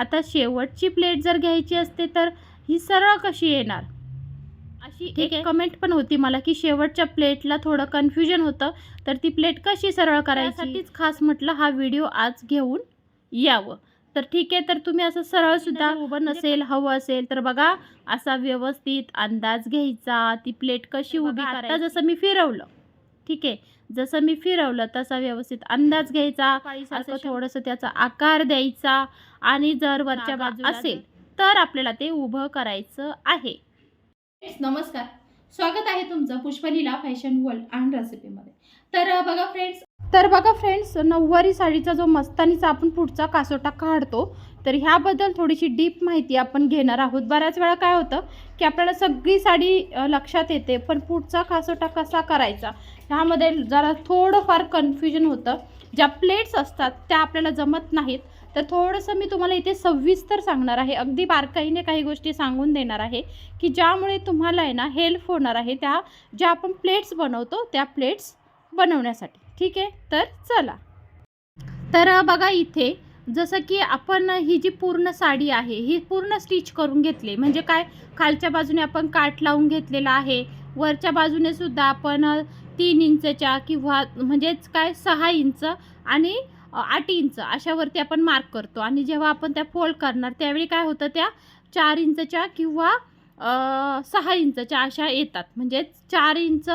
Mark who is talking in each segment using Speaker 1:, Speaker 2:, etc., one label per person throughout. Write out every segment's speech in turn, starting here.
Speaker 1: आता शेवटची प्लेट जर घ्यायची असते तर ही सरळ कशी येणार? अशी एक कमेंट पण होती मला की शेवटच्या प्लेटला थोडं कन्फ्युजन होतं. तर ती प्लेट कशी सरळ करायची? त्यासाठीच खास म्हटलं हा व्हिडिओ आज घेऊन यावं. तर ठीक आहे तर तुम्ही असं सरळ सुद्धा उभं नसेल हवं असेल तर बघा असा व्यवस्थित अंदाज घ्यायचा. ती प्लेट कशी उभी आता जसं मी फिरवलं. ठीक आहे. जसं मी फिरवलं तसा व्यवस्थित अंदाज घ्यायचा थोडंसं त्याचा आकार द्यायचा आणि जर वरच्या बाजू असेल. तर आपल्याला ते उभं करायचं आहे. नमस्कार. स्वागत आहे तुमचं पुष्पलीला फॅशन वर्ल्ड अँड रेसिपीमध्ये. तर बघा फ्रेंड्स तर बघा फ्रेंड्स नऊवारी साडीचा जो मस्तानीचा आपण पुढचा कासोटा काढतो तर ह्याबद्दल थोडीशी डीप माहिती आपण घेणार आहोत. बऱ्याच वेळा काय होतं की आपल्याला सगळी साडी लक्षात येते पण पुढचा कासोटा कसा करायचा? ह्यामध्ये जरा थोडंफार कन्फ्युजन होतं. ज्या प्लेट्स असतात त्या आपल्याला जमत नाहीत. तर थोडंसं मी तुम्हाला इथे सविस्तर सांगणार आहे. अगदी बारकाईने काही गोष्टी सांगून देणार आहे की ज्यामुळे तुम्हाला आहे ना हेल्प होणार आहे त्या ज्या आपण प्लेट्स बनवतो त्या प्लेट्स बनवण्यासाठी. ठीक आहे? तर चला. तर बघा इथे जसं की आपण ही जी पूर्ण साडी आहे ही पूर्ण स्टिच करून घेतली. म्हणजे काय? खालच्या बाजूने आपण काठ लावून घेतलेला आहे. वरच्या बाजूने सुद्धा आपण तीन इंचच्या किंवा म्हणजेच काय? सहा इंच आणि आठ इंच अशावरती आपण मार्क करतो. आणि जेव्हा आपण त्या फोल्ड करणार त्यावेळी काय होतं? त्या चार इंचच्या किंवा सहा इंचच्या अशा येतात. म्हणजेच चार इंच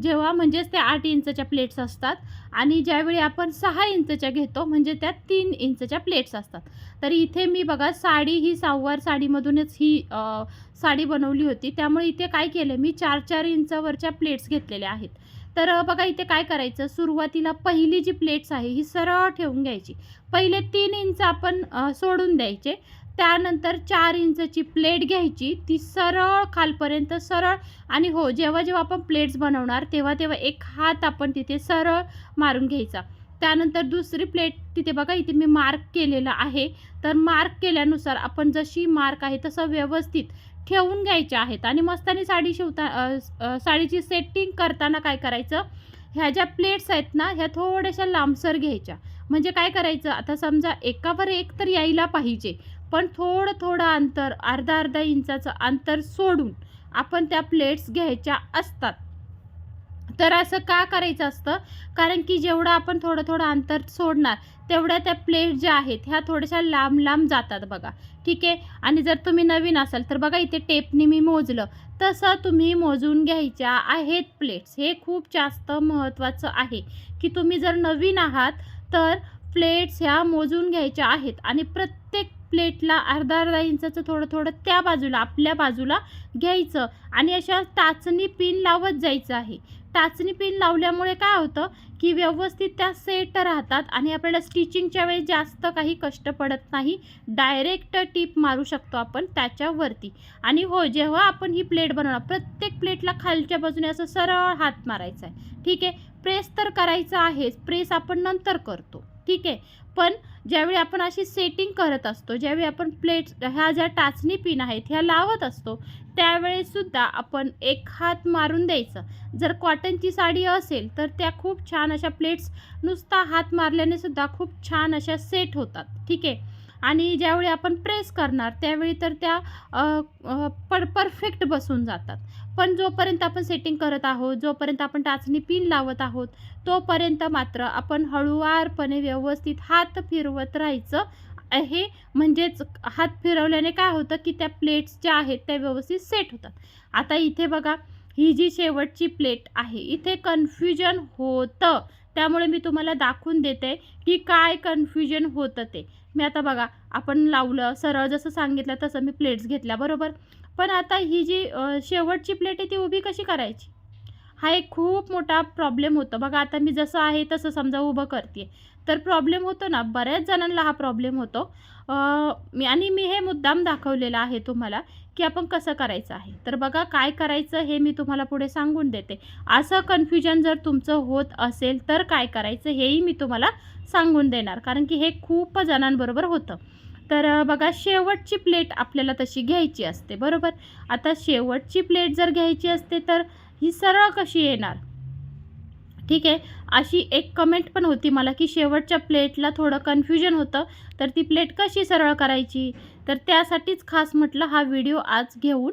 Speaker 1: जेव्हा म्हणजेच त्या आठ इंचच्या प्लेट्स असतात आणि ज्यावेळी आपण सहा इंचच्या घेतो म्हणजे त्या तीन इंचच्या प्लेट्स असतात. तर इथे मी बघा साडी ही सहावार साडीमधूनच ही साडी बनवली होती. त्यामुळे इथे काय केलं मी चार चार इंचावरच्या प्लेट्स घेतलेल्या आहेत. तर बघा इथे काय करायचं सुरुवातीला पहिली जी प्लेट्स आहे ही सरळ ठेवून घ्यायची. पहिले तीन इंच आपण सोडून द्यायचे. त्यानंतर चार इंचची प्लेट घ्यायची. ती सरळ खालपर्यंत सरळ आणि हो जेव्हा जेव्हा आपण प्लेट्स बनवणार तेव्हा तेव्हा एक हात आपण तिथे सरळ मारून घ्यायचा. त्यानंतर दुसरी प्लेट तिथे बघा इथे मी मार्क केलेलं आहे. तर मार्क केल्यानुसार आपण जशी मार्क आहे तसं व्यवस्थित ठेवून घ्यायच्या आहेत. आणि मस्तानी साडी शिवता साडीची सेटिंग करताना काय करायचं? ह्या ज्या प्लेट्स आहेत ना ह्या थोड्याशा लांबसर घ्यायच्या. म्हणजे काय करायचं? आता समजा एकावर एक तर यायला पाहिजे. पण थोडं थोडं अंतर अर्धा अर्धा इंचाचं अंतर सोडून आपण त्या प्लेट्स घ्यायच्या असतात. तर असं का करायचं असतं? कारण की जेवढं आपण थोडं थोडं अंतर सोडणार तेवढ्या त्या प्लेट ज्या आहेत ह्या थोड्याशा लांब लांब जातात बघा. ठीक आहे? आणि जर तुम्ही नवीन असाल तर बघा इथे टेपने मी मोजलं. तसं तुम्ही मोजून घ्यायच्या आहेत प्लेट्स हे खूप जास्त महत्त्वाचं आहे. की तुम्ही जर नवीन आहात तर प्लेट्स ह्या मोजून घ्यायच्या आहेत. आणि प्रत्येक प्लेटला अर्धा अर्धा इंचाचं थोडं थोडं त्या बाजूला आपल्या बाजूला घ्यायचं आणि अशा टाचणी पिन लावत जायचं आहे. टाचणी पिन लावल्यामुळे काय होतं की व्यवस्थित त्या सेट राहतात आणि आपल्याला स्टिचिंगच्या वेळी जास्त काही कष्ट पडत नाही. डायरेक्ट टीप मारू शकतो आपण त्याच्यावरती. आणि हो जेव्हा आपण ही प्लेट बनवणार प्रत्येक प्लेटला खालच्या बाजूने असं सरळ हात मारायचा आहे. ठीक आहे? प्रेस तर करायचं आहेच. प्रेस आपण नंतर करतो. ठीक आहे? पण ज्यावेळी आपण अशी सेटिंग करत असतो ज्यावेळी आपण प्लेट्स ह्या ज्या टाचणी पिन आहेत ह्या लावत असतो त्यावेळेसुद्धा आपण एक हात मारून द्यायचं. जर कॉटनची साडी असेल तर त्या खूप छान अशा प्लेट्स नुसता हात मारल्याने सुद्धा खूप छान अशा सेट होतात. ठीक आहे? आणि ज्यावेळी आपण प्रेस करणार त्यावेळी तर त्या पर परफेक्ट बसून जातात. पण जोपर्यंत आपण सेटिंग करत आहोत जोपर्यंत आपण टाचणी पिन लावत आहोत तोपर्यंत मात्र आपण हळूवारपणे व्यवस्थित हात फिरवत राहायचं हे म्हणजेच हात फिरवल्याने काय होतं की त्या प्लेट्स ज्या आहेत त्या व्यवस्थित सेट होतात. आता इथे बघा ही जी शेवटची प्लेट आहे इथे कन्फ्युजन होतं. त्यामुळे मी तुम्हाला दाखवून देते की काय कन्फ्युजन होतं ते. मी आता बघा आपण लावलं सरळ जसं सांगितलं तसं मी प्लेट्स घेतल्या बरोबर? पण आता ही जी शेवटची प्लेट आहे ती उभी कशी करायची? हा एक खूप मोठा प्रॉब्लेम होतो. बघा आता मी जसं आहे तसं समजा उभं करते तर प्रॉब्लेम होतो ना बऱ्याच जणांना हा प्रॉब्लेम होतो. मी आणि मी हे मुद्दाम दाखवलेला आहे तुम्हाला की आपण कसं करायचं आहे. तर बघा काय करायचं हे मी तुम्हाला पुढे सांगून देते. असं कन्फ्युजन जर तुमचं होत असेल तर काय करायचं हेही मी तुम्हाला सांगून देणार. कारण की हे खूप जणांबरोबर होतं. तर बघा शेवटची प्लेट आपल्याला तशी घ्यायची असते. बरोबर? आता शेवटची प्लेट जर घ्यायची असते तर ही सरळ कशी येणार? ठीक आहे. अशी एक कमेंट पण होती मला की शेवटच्या प्लेटला थोडं कन्फ्युजन होतं. तर ती प्लेट कशी सरळ करायची? तर त्यासाठीच खास म्हटलं हा व्हिडिओ आज घेऊन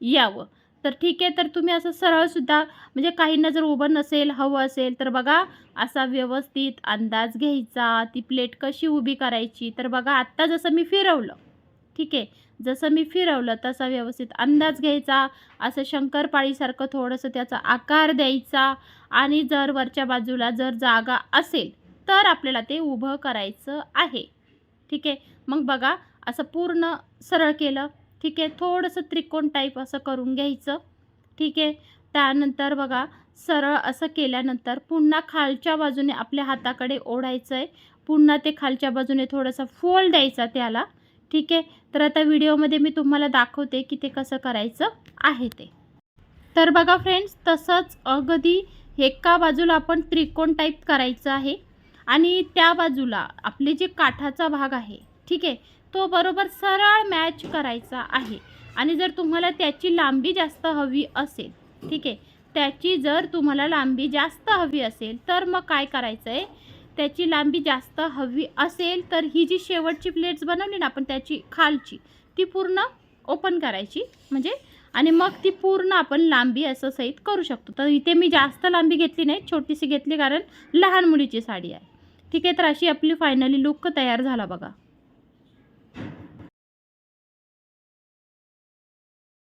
Speaker 1: यावं. तर ठीक आहे तर तुम्ही असं सरळसुद्धा म्हणजे काहींना जर उभं नसेल हवं असेल तर बघा असा व्यवस्थित अंदाज घ्यायचा. ती प्लेट कशी उभी करायची? तर बघा आत्ता जसं मी फिरवलं ठीक आहे. जसं मी फिरवलं तसा व्यवस्थित अंदाज घ्यायचा. असं शंकरपाळीसारखं थोडंसं त्याचा आकार द्यायचा. आणि जर वरच्या बाजूला जर जागा असेल तर आपल्याला ते उभं करायचं आहे. ठीक आहे? मग बघा असं पूर्ण सरळ केलं. ठीक आहे? थोडंसं त्रिकोण टाईप असं करून घ्यायचं. ठीक आहे? त्यानंतर बघा सरळ असं केल्यानंतर पुन्हा खालच्या बाजूने आपल्या हाताकडे ओढायचं आहे पुन्हा ते खालच्या बाजूने थोडंसं फोल्ड द्यायचा त्याला. ठीक आहे? तर आता व्हिडिओमध्ये मी तुम्हाला दाखवते की ते कसं करायचं आहे ते. तर बघा फ्रेंड्स तसंच अगदी एका बाजूला आपण त्रिकोण टाईप करायचं आहे आणि त्या बाजूला आपले जे काठाचा भाग आहे ठीक आहे? तो बरोबर सरळ मॅच करायचा आहे. आणि जर तुम्हाला त्याची लांबी जास्त हवी असेल ठीक आहे? त्याची जर तुम्हाला लांबी जास्त हवी असेल तर मग काय करायचं आहे त्याची लांबी जास्त हवी असेल तर ही जी शेवटची प्लेट्स बनवली ना आपण त्याची खालची ती पूर्ण ओपन करायची. म्हणजे आणि मग ती पूर्ण आपण लांबी असं सहित करू शकतो. तर इथे मी जास्त लांबी घेतली नाही छोटीशी घेतली कारण लहान मुलीची साडी आहे. ठीक आहे तर अशी आपली फायनली लुक तयार झाला बघा.